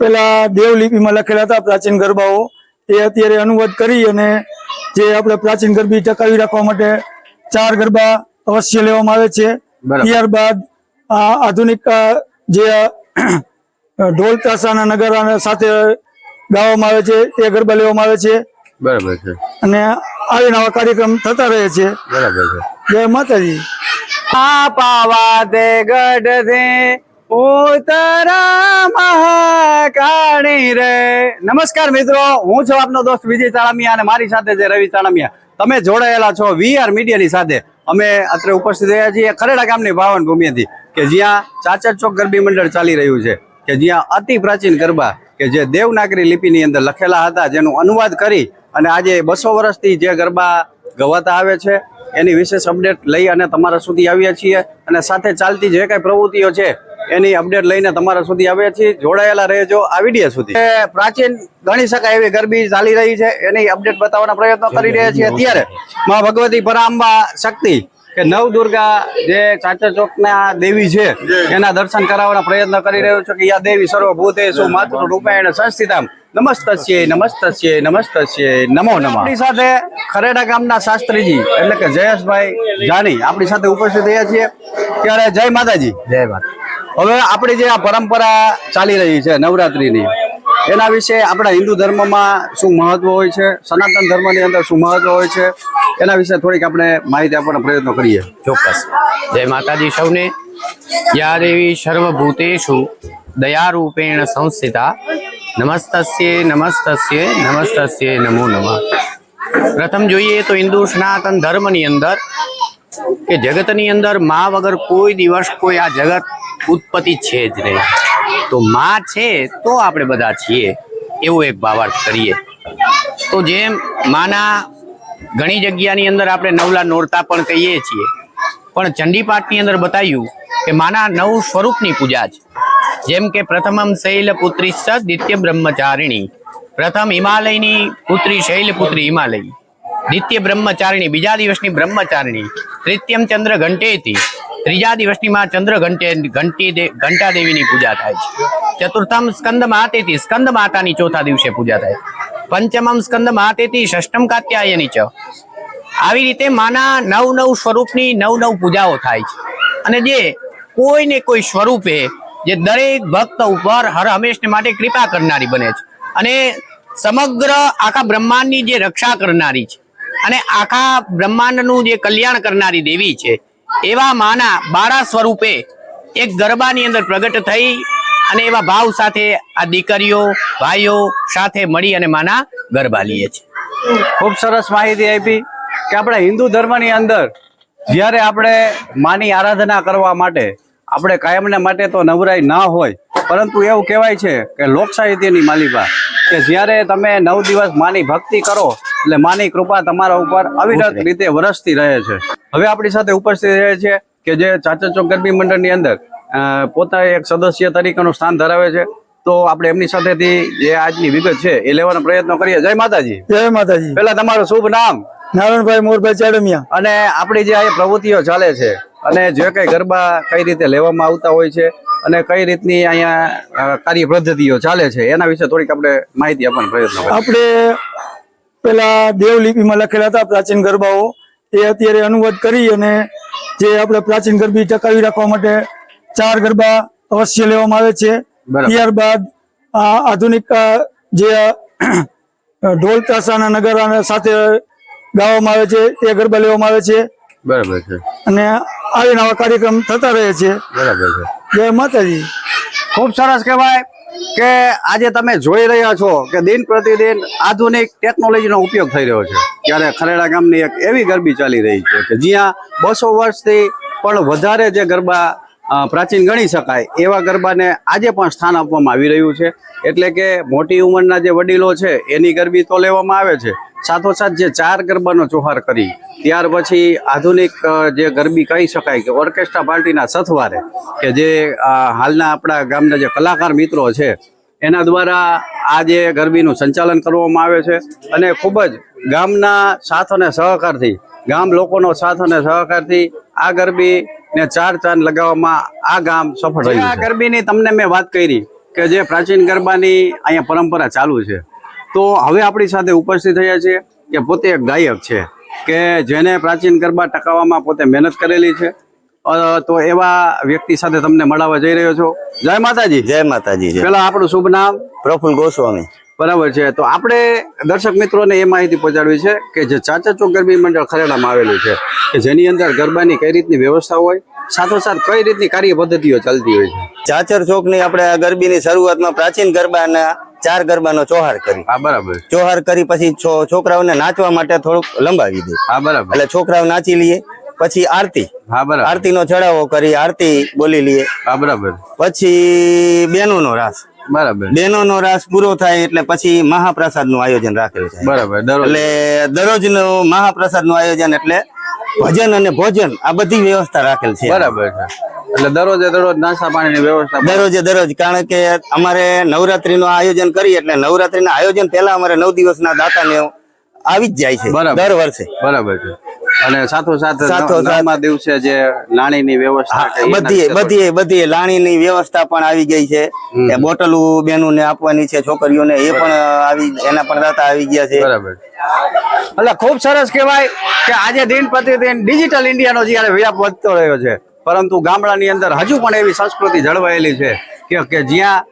પેલા દેવલિપિમાં લખેલા હતા પ્રાચીન ગરબાઓ. એ અત્યારે અનુવાદ કરી અને જે આપણે પ્રાચીન ગરબી ટકાવી રાખવા માટે ચાર ગરબા અવશ્ય લેવામાં આવે છે. ત્યારબાદ આ આધુનિક જે ઢોલ તાસાના નગારા સાથે ગાવામાં આવે છે એ ગરબા લેવામાં આવે છે. બરાબર છે. અને આવી નવા કાર્યક્રમ થતા રહે છે. બરાબર છે. જય માતાજી. આ પાવા દે ગઢ દે રે. નમસ્કાર મિત્રો, હું છું આપનો દોસ્ત વિજય ચાળમિયા અને મારી સાથે છે રવિ ચાળમિયા તમે જોડાયેલા છો વીઆર મીડિયાની સાથે. અમે અત્રે ઉપસ્થિત રહ્યા છીએ ખરેડા ગામની પાવન ભૂમિથી કે જ્યાં ચાચર ચોક ગરબી મંડળ ચાલી રહ્યું છે, કે જ્યાં અતિ પ્રાચીન ગરબા, કે જે દેવનાગરી લિપિની અંદર લખેલા હતા, જેનું અનુવાદ કરી અને આજે બસો વર્ષથી જે ગરબા ગવાતા આવે છે, એની વિશેષ અપડેટ લઈ અને તમારા સુધી આવ્યા છીએ. અને સાથે ચાલતી જે કાંઈ પ્રવૃત્તિઓ છે એની અપડેટ લઈને તમારા સુધી આવ્યા છીએ. જોડાયેલા રહેજો આ વીડિયો સુધી. પ્રાચીન ગણી શકાય એવી ગરબી ચાલી રહી છે. એની અપડેટ બતાવવાના પ્રયત્નો કરી રહ્યા છીએ. અત્યારે માં ભગવતી પરાંબા શક્તિ કે નવ દુર્ગા જે ચાચર ચોકના દેવી છે એના દર્શન કરાવવાના પ્રયત્ન કરી રહ્યો છું કે યા દેવી સર્વભૂતેષુ માતૃ રૂપાયણ સંસ્થિતામ નમસ્તસ્ય નમસ્તસ્ય નમસ્તસ્ય નમો નમઃ. આપણી સાથે ખરેડા ગામના શાસ્ત્રીજી એટલે કે જયેશભાઈ જાની આપણી સાથે ઉપસ્થિત થયા છીએ. ત્યારે જય માતાજી. જય માતા હવે આપણી જે આ પરંપરા ચાલી રહી છે નવરાત્રિની એના વિશે આપણા હિન્દુ ધર્મમાં શું મહત્વ હોય છે સનાતન ધર્મની અંદર શું મહત્વ હોય છે એના વિશે થોડીક આપણે માહિતી આપવાનો પ્રયત્ન કરીએ. ચોક્કસ. જય માતાજી સૌને. યા દેવી સર્વભૂતેષુ દયારૂપેણ સંસ્થિતા. નમસ્તસ્ય નમસ્તસ્ય નમસ્તસ્ય નમો નમઃ. પ્રથમ જોઈએ તો હિન્દુ સનાતન ધર્મની અંદર કે જગતની અંદરમાં વગર કોઈ દિવસ કોઈ આ જગત ઉત્પત્તિ છે જ નહીં. તો માં છે તો આપણે બધા છીએ, એવો એક ભાવાર્થ કરીએ. તો જેમ માના ઘણી જગ્યાની અંદર આપણે નવલા નોરતા પણ કહીએ છીએ. પણ ચંડીપાઠની અંદર બતાવ્યું કે માના નવ સ્વરૂપની પૂજા છે. જેમ કે પ્રથમમ શૈલપુત્રી સ દિત્ય બ્રહ્મચારિણી. પ્રથમ હિમાલયની પુત્રી શૈલપુત્રી હિમાલય. દિત્ય બ્રહ્મચારિણી, બીજા દિવસની બ્રહ્મચારિણી. તૃતીયમ ચંદ્ર ઘંટેથી ત્રીજા દિવસની માં ચંદ્ર ઘંટે, ઘંટી ઘંટા દેવીની પૂજા થાય છે. ચતુર્થમ સ્કંદ માતેથી સ્કંદ માતાની ચોથા દિવસે પૂજા થાય. પંચમમ સ્કંદ માતેથી ષષ્ઠમ કાત્યાયની ચ. આવી રીતે માના નવ નવ સ્વરૂપની નવ નવ પૂજાઓ થાય છે. અને જે કોઈને કોઈ સ્વરૂપે જે દરેક ભક્ત ઉપર હર હંમેશને માટે કૃપા કરનારી બને છે. અને સમગ્ર આખા બ્રહ્માંડની જે રક્ષા કરનારી છે અને આખા બ્રહ્માંડનું જે કલ્યાણ કરનારી દેવી છે, એવા માના બારા સ્વરૂપે એક ગરબાની અંદર પ્રગટ થઈ અને એવા ભાવ સાથે આ દીકરીઓ, ભાઈઓ સાથે મળી અને માના ગરબા લીએ છે. ખૂબ સરસ માહિતી આપી કે આપણે હિન્દુ ધર્મની અંદર જ્યારે આપણે માની આરાધના કરવા માટે આપણે કાયમને માટે તો નવરાઈ ના હોય પરંતુ એવું કહેવાય છે કે લોક સાહિત્યની માલિકા કે જ્યારે તમે નવ દિવસ માની ભક્તિ કરો એટલે માની કૃપા તમારા ઉપર અવિરત રીતે વરસતી રહે છે. હવે આપણી સાથે ઉપસ્થિત રહે છે કે જે ચાચર ચોક ગરબી મંડળની અંદર પોતા એક સદસ્ય તરીકેનું સ્થાન ધરાવે છે. તો આપણે એમની સાથેથી જે આજની વિગત છે એ લેવાનો પ્રયત્ન કરીએ. જય માતાજી. જય માતાજી. પેલા તમારું શુભ નામ? નારાયણભાઈ મોરભાઈ ચાડમિયા. અને આપણી જે આ પ્રવૃત્તિઓ ચાલે છે અને જે કઈ ગરબા કઈ રીતે લેવામાં આવતા હોય છે અને કઈ રીતની અહીંયા કાર્ય પદ્ધતિઓ ચાલે છે એના વિશે થોડીક આપણે માહિતી આપવાનો પ્રયત્ન આપણે પેલા દેવલિપિમાં લખેલા હતા પ્રાચીન ગરબાઓ. એ અત્યારે અનુવાદ કરી અને જે આપણે પ્રાચીન ગરબી ટકાવી રાખવા માટે ચાર ગરબા અવશ્ય લેવામાં આવે છે. ત્યારબાદ આ આધુનિક જે ઢોલ ત્રાસાના નગર સાથે ગાવામાં આવે છે તે ગરબા લેવામાં આવે છે. બરાબર છે. અને આવી નવા કાર્યક્રમ થતા રહે છે. બરાબર છે. જય માતાજી. ખૂબ સરસ કહેવાય કે આજે તમે જોઈ રહ્યા છો કે દિન પ્રતિદિન આધુનિક ટેકનોલોજીનો ઉપયોગ થઈ રહ્યો છે. ત્યારે ખરેડા ગામની એક એવી ગરબી ચાલી રહી છે કે જ્યાં બસો વર્ષથી પણ વધારે જે ગરબા પ્રાચીન ગણી શકાય. એવા ગરબાને આજે પણ સ્થાન આપવામાં આવી રહ્યું છે. એટલે કે મોટી ઉંમરના જે વડીલો છે, એની ગરબી તો લેવામાં આવે છે. સાથોસાથ જે ચાર ગરબાનો ચોહાર કરી, ત્યાર પછી આધુનિક જે ગરબી કહી શકાય કે ઓર્કેસ્ટ્રા પાર્ટીના સથવારે, કે જે હાલના આપણા ગામના જે કલાકાર મિત્રો છે, એના દ્વારા આ જે ગરબીનું સંચાલન કરવામાં આવે છે. અને ખૂબ જ ગામના સાથ અને સહકારથી, ગામ લોકોનો સાથ અને સહકારથી આ ગરબી ને ચાર ચાંદ લગાવવામાં આ ગામ સફળ રહ્યું આ ગરબીની તમને મેં વાત કરી કે જે પ્રાચીન ગરબાની અહીંયા પરંપરા ચાલુ છે. તો હવે આપણી સાથે ઉપસ્થિત થયા છે કે પોતે એક ગાયક છે કે જેને પ્રાચીન ગરબા ટકાવવામાં પોતે મહેનત કરેલી છે. તો એવા વ્યક્તિ સાથે તમને મળવા જઈ રહ્યો છો. જય માતાજી. જય માતાજી પેલા આપણું શુભ નામ? પ્રફુલ ગોસ્વામી. બરાબર છે. તો આપણે દર્શક મિત્રોને એ માહિતી પહોંચાડવી છે કે જે ચાચા ચોક ગરબી મંડળ ખરેડામાં આવેલું છે કે જેની અંદર ગરબાની કઈ રીતની વ્યવસ્થા હોય સાથોસાથ કઈ રીતની કાર્ય પદ્ધતિઓ ચાલતી હોય છે. ચાચર ચોકની આપણે ગરબીની શરૂઆતમાં પ્રાચીન ગરબાના ચાર ગરબાનો ચોહાર કરી. હા બરાબર. ચોહાર કરી પછી છોકરાઓને નાચવા માટે થોડુંક લંબાવી દે. હા બરાબર. એટલે છોકરાઓ નાચી લઈએ પછી આરતી. હા બરાબર. આરતીનો ચડાવો કરી આરતી બોલી લઈએ હા બરાબર. પછી બેનોનો રાસ. બરાબર. બેનોનો રાસ પૂરો થાય એટલે પછી મહાપ્રસાદનું આયોજન રાખેલું છે. બરાબર દરરોજ. નું મહાપ્રસાદનું આયોજન એટલે ભજન અને ભોજન આ બધી વ્યવસ્થા રાખેલ છે. બરાબર છે. એટલે દરરોજે દરરોજ નાસ્તા પાણીની વ્યવસ્થા દરરોજે દરરોજ કારણ કે અમારે નવરાત્રી નું આયોજન કરીએ એટલે નવરાત્રી ના આયોજન પહેલા અમારે નવ દિવસના દાતાને આવી જ જાય છે બરાબર. દર વર્ષે. બરાબર છે. અને સાથોસાથ નવમા દિવસે જે લાણીની વ્યવસ્થા બધી બધી બધી લાણીની વ્યવસ્થા પણ આવી ગઈ છે. એ બોટલું બેનું ને આપવાની છે છોકરીઓને એ પણ આવી એના પણ દાતા આવી ગયા છે. બરાબર. એટલે ખૂબ સરસ કહેવાય કે આજે દિન પ્રતિદિન ડિજિટલ ઇન્ડિયાનો જ્યારે વ્યાપ વધતો રહ્યો છે પરંતુ ગામડાની અંદર હજુ પણ એવી સંસ્કૃતિ જળવાયેલી છે કે કે જ્યાં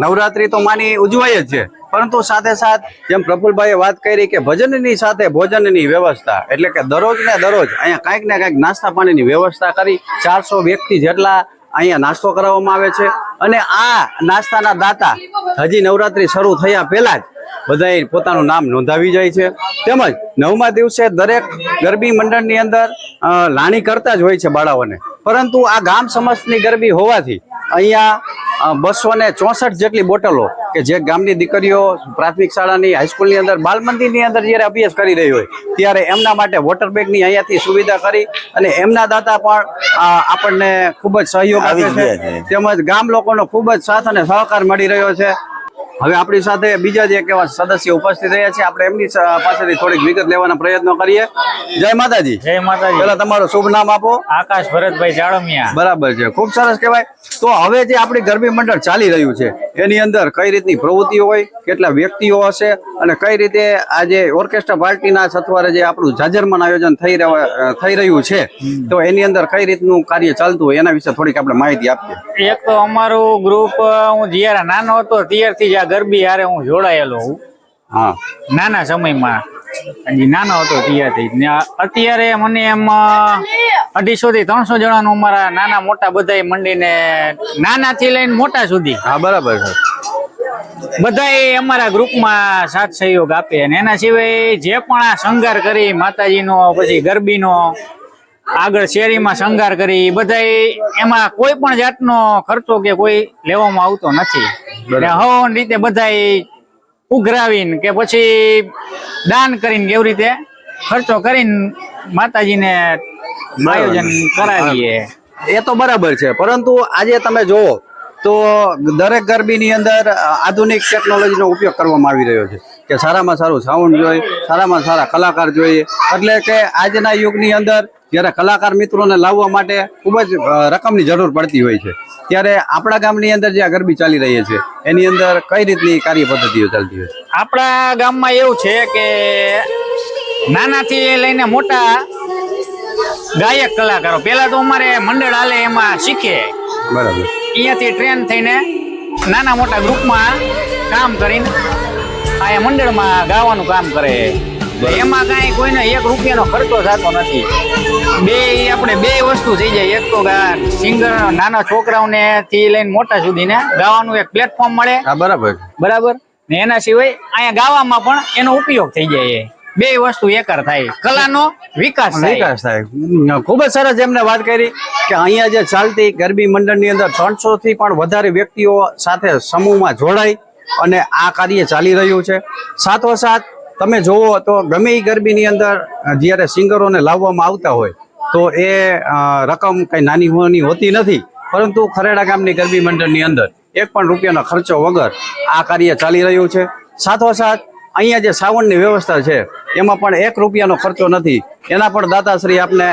નવરાત્રી તો માની ઉજવાય જ છે પરંતુ સાથે સાથ જેમ પ્રફુલભાઈએ વાત કરી કે ભજનની સાથે ભોજનની વ્યવસ્થા, એટલે કે દરરોજ ને દરરોજ અહીંયા કાંઈક ને કાંઈક નાસ્તા પાણીની વ્યવસ્થા કરી, ચારસો વ્યક્તિ જેટલા અહીંયા નાસ્તો કરાવવામાં આવે છે. અને આ નાસ્તાના દાતા હજી નવરાત્રી શરૂ થયા પહેલા જ બધાએ પોતાનું નામ નોંધાવી જાય છે. તેમજ નવમા દિવસે દરેક ગરબી મંડળની અંદર લાણી કરતા જ હોય છે બાળાઓને. પરંતુ આ ગામ સમાજની ગરબી હોવાથી અહીંયા બસો ને ચોસઠ જેટલી બોટલો કે જે ગામની દીકરીઓ પ્રાથમિક શાળાની હાઈસ્કૂલની અંદર બાલમંદિરની અંદર જ્યારે અભ્યાસ કરી રહી હોય ત્યારે એમના માટે વોટર બેગની અહીંયાથી સુવિધા કરી અને એમના દાતા પણ આપણને ખૂબ જ સહયોગ આપે છે. તેમજ ગામ લોકોનો ખૂબ જ સાથ અને સહકાર મળી રહ્યો છે. હવે આપણી સાથે બીજા જે એક એવા સદસ્ય ઉપસ્થિત રહ્યા છે. આપણે એમની પાસેથી થોડીક વિગત લેવાના પ્રયત્નો કરીએ. જય માતાજી. જય માતાજી. પેલા તમારું શુભ નામ આપો. આકાશ ભરતભાઈ જાડમિયા. બરાબર છે. ખૂબ સરસ કહેવાય. તો હવે જે આપણી ગરબી મંડળ ચાલી રહ્યું છે એની અંદર કઈ રીતની પ્રવૃત્તિઓ હોય કેટલા વ્યક્તિઓ હશે અને કઈ રીતે આજે ઓર્કેસ્ટ્રા પાર્ટીના સથવારે જે આપણું જાજરમાન આયોજન થઈ રહ્યા થઈ રહ્યું છે તો એની અંદર કઈ રીતનું કાર્ય ચાલતું હોય એના વિશે થોડીક આપણે માહિતી આપીએ. એક તો અમારું ગ્રુપ હું જ્યારે નાનો હતો ત્યારથી જ આ ગરબી હારે હું જોડાયેલો હું. હા. નાના સમયમાં. હજી નાનો હતો ત્યારથી ને અત્યારે મને એમ અઢીસો થી ત્રણસો જણાનું અમારા નાના મોટા બધા મંડીને નાનાથી લઈને મોટા સુધી. હા બરાબર છે. બધાય અમારા ગ્રુપમાં સાથ સહયોગ આપે અને એના સિવાય જે પણ આ શણગાર કરી માતાજીનો પછી ગરબીનો આગળ શેરીમાં શણગાર કરી બધાય એમાં કોઈ પણ જાતનો ખર્ચો કે કોઈ લેવામાં આવતો નથી. એટલે હવન રીતે બધાય ઉઘરાવીને કે પછી દાન કરીને કેવી રીતે ખર્ચો કરીને માતાજીને આયોજન કરાવીએ. એ તો બરાબર છે. પરંતુ આજે તમે જુઓ તો દરેક ગરબીની અંદર આધુનિક ટેકનોલોજીનો ઉપયોગ કરવામાં આવી રહ્યો છે કે સારામાં સારું સાઉન્ડ જોઈએ સારામાં સારા કલાકાર જોઈએ. એટલે કે આજના યુગની અંદર જ્યારે કલાકાર મિત્રોને લાવવા માટે ખૂબ જ રકમની જરૂર પડતી હોય છે. ત્યારે આપણા ગામની અંદર જે આ ગરબી ચાલી રહી છે એની અંદર કઈ રીતની કાર્ય પદ્ધતિઓ ચાલતી હોય છે? આપણા ગામમાં એવું છે કે નાનાથી લઈને મોટા ગાયક કલાકારો પહેલાં તો અમારે મંડળ હાલે એમાં શીખે. બરાબર. અહીંયાથી ટ્રેન થઈને નાના મોટા ગ્રુપમાં કામ કરીને આ મંડળમાં ગાવાનું કામ કરે. એમાં કાંઈ કોઈને એક રૂપિયાનો ખર્ચો થતો નથી. બે આપણે બે વસ્તુ થઈ જાય. એક તો સિંગર નાના છોકરાઓને થી લઈને મોટા સુધીને ગાવાનું એક પ્લેટફોર્મ મળે. બરાબર. બરાબર? ને એના સિવાય અહીંયા ગાવામાં પણ એનો ઉપયોગ થઈ જાય બે વસ્તુ એકર થાય. કલાનો વિકાસ વિકાસ થાય. ખૂબ જ સરસ એમને વાત કરી કે અહીંયા જે ચાલતી ગરબી મંડળની અંદર ત્રણસો થી પણ વધારે વ્યક્તિઓ સાથે સમૂહમાં જોડાઈ અને આ કાર્ય ચાલી રહ્યું છે. સાથોસાથ તમે જોવો તો ગમે એ ગરબીની અંદર જ્યારે સિંગરોને લાવવામાં આવતા હોય તો એ રકમ કંઈ નાની હોની હોતી નથી. પરંતુ ખરેડા ગામની ગરબી મંડળની અંદર એક પણ રૂપિયાનો ખર્ચો વગર આ કાર્ય ચાલી રહ્યું છે. સાથોસાથ અહીંયા જે સાવણની વ્યવસ્થા છે એમાં પણ એક રૂપિયાનો ખર્ચો નથી. એના પણ દાતાશ્રી આપને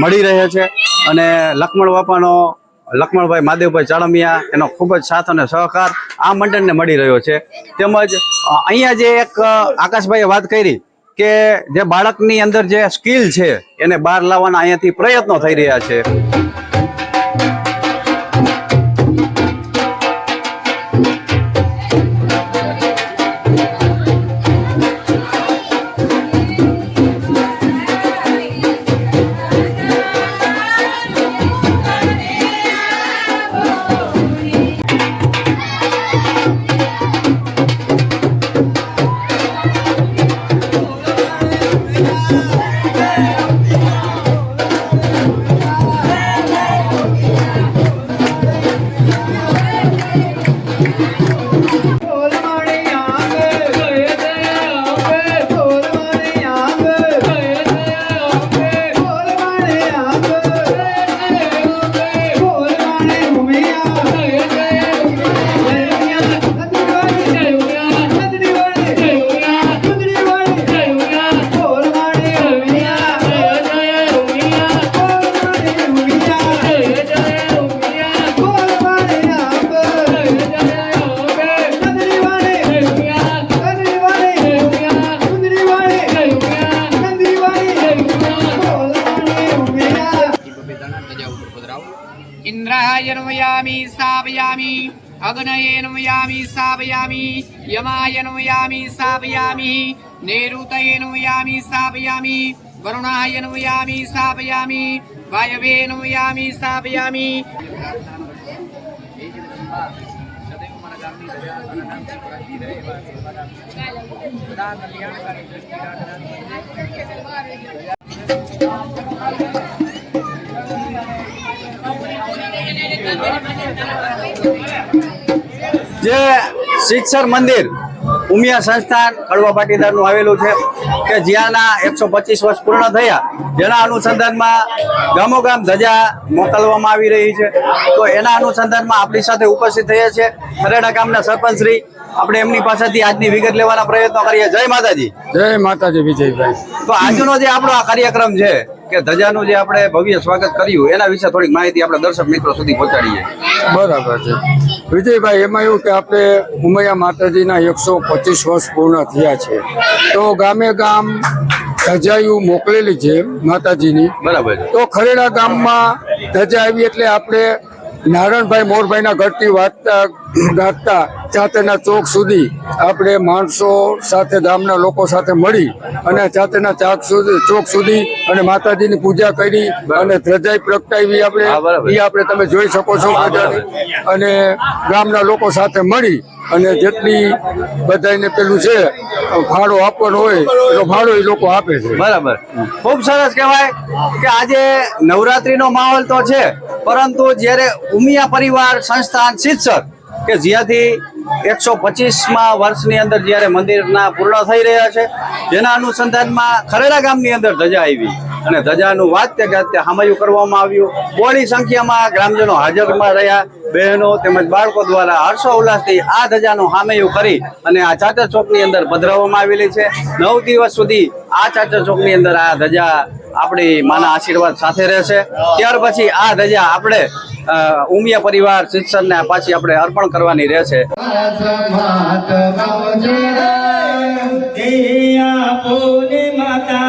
મળી રહે છે. અને લક્ષ્મણ બાપાનો, લક્ષ્મણભાઈ માદેવભાઈ ચાળમિયા, એનો ખૂબ જ સાથ અને સહકાર આ મંડળને મળી રહ્યો છે. તેમજ અહીંયા જે એક આકાશભાઈએ વાત કરી કે જે બાળકની અંદર જે સ્કિલ છે, એને બહાર લાવવાના અહીંયાથી પ્રયત્નો થઈ રહ્યા છે. నమయామి స్థాపయామి అగ్నయే నమయామి స్థాపయామి యమాయ నమయామి స్థాపయామి నేరుతయే నమయామి స్థాపయామి వరుణాయ నమయామి స్థాపయామి వాయవే నమయామి స్థాపయామి જે શિક્ષર મંદિર ઉમિયા સંસ્થાન કડવા પાટીદારનું આવેલું છે કે જ્યાંના એકસો પચીસ વર્ષ પૂર્ણ થયા, જેના અનુસંધાનમાં ગામોગામ ધજા મોકલવામાં આવી રહી છે. તો એના અનુસંધાનમાં આપણી સાથે ઉપસ્થિત થયા છે. ખરેડા ગામના સરપંચ શ્રી આપણે એમની પાસેથી આજની વિગત લેવાના પ્રયત્નો કરીએ. જય માતાજી. જય માતાજી વિજયભાઈ. તો આજનો જે આપણો આ કાર્યક્રમ છે કે ધજાનું જે આપણે ભવ્ય સ્વાગત કર્યું એના વિશે થોડીક માહિતી આપણે દર્શક મિત્રો સુધી પહોંચાડીએ. બરાબર છે. વિજયભાઈ એમાં એવું કે આપણે ઉમૈયા માતાજીના એકસો પચીસ વર્ષ પૂર્ણ થયા છે. તો ગામે ગામ ધજાયું મોકલેલી છે માતાજીની. બરાબર તો ખરેડા ગામમાં ધજા આવી એટલે આપણે નારાયણભાઈ મોરભાઈના ઘરથી વાંચતા ગાતા ચાતેના ચોક સુધી આપણે માણસો સાથે ગામના લોકો સાથે મળી અને ચાતેના ચાક સુધી ચોક સુધી અને માતાજીની પૂજા કરી અને ધ્રજાઈ પ્રગટાવી આપણે. એ આપણે તમે જોઈ શકો છો. અને ગામના લોકો સાથે મળી અને જેટલી બધાને પેલું છે ભાડો આપવાનો હોય એનો ભાડો એ લોકો આપે છે. બરાબર. ખૂબ સરસ કહેવાય કે આજે નવરાત્રીનો માહોલ તો છે પરંતુ જ્યારે ઉમિયા પરિવાર સંસ્થાન શિક્ષક કે જ્યાંથી એકસો પચીસમાં વર્ષની અંદર જ્યારે મંદિરના પૂર્ણ થઈ રહ્યા છે, જેના અનુસંધાનમાં ખરેડા ગામની અંદર ધજા આવી. અને ધજાનું વાત્ય ગાત્ય સામયું કરવામાં આવ્યું. બોડી સંખ્યામાં ગ્રામજનો હાજરમાં રહ્યા. બહેનો તેમજ બાળકો દ્વારા હર્ષો ઉલ્લાસથી આ ધજાનું સામયું કરી અને આ ચાચર ચોકની અંદર પધરાવવામાં આવેલી છે. નવ દિવસ સુધી આ ચાચર ચોકની અંદર આ ધજા આપણી માના આશીર્વાદ સાથે રહેશે. ત્યાર પછી આ ધજા આપણે ઉમિયા પરિવાર શિક્ષણને પાછી આપણે અર્પણ કરવાની રહેશે માતા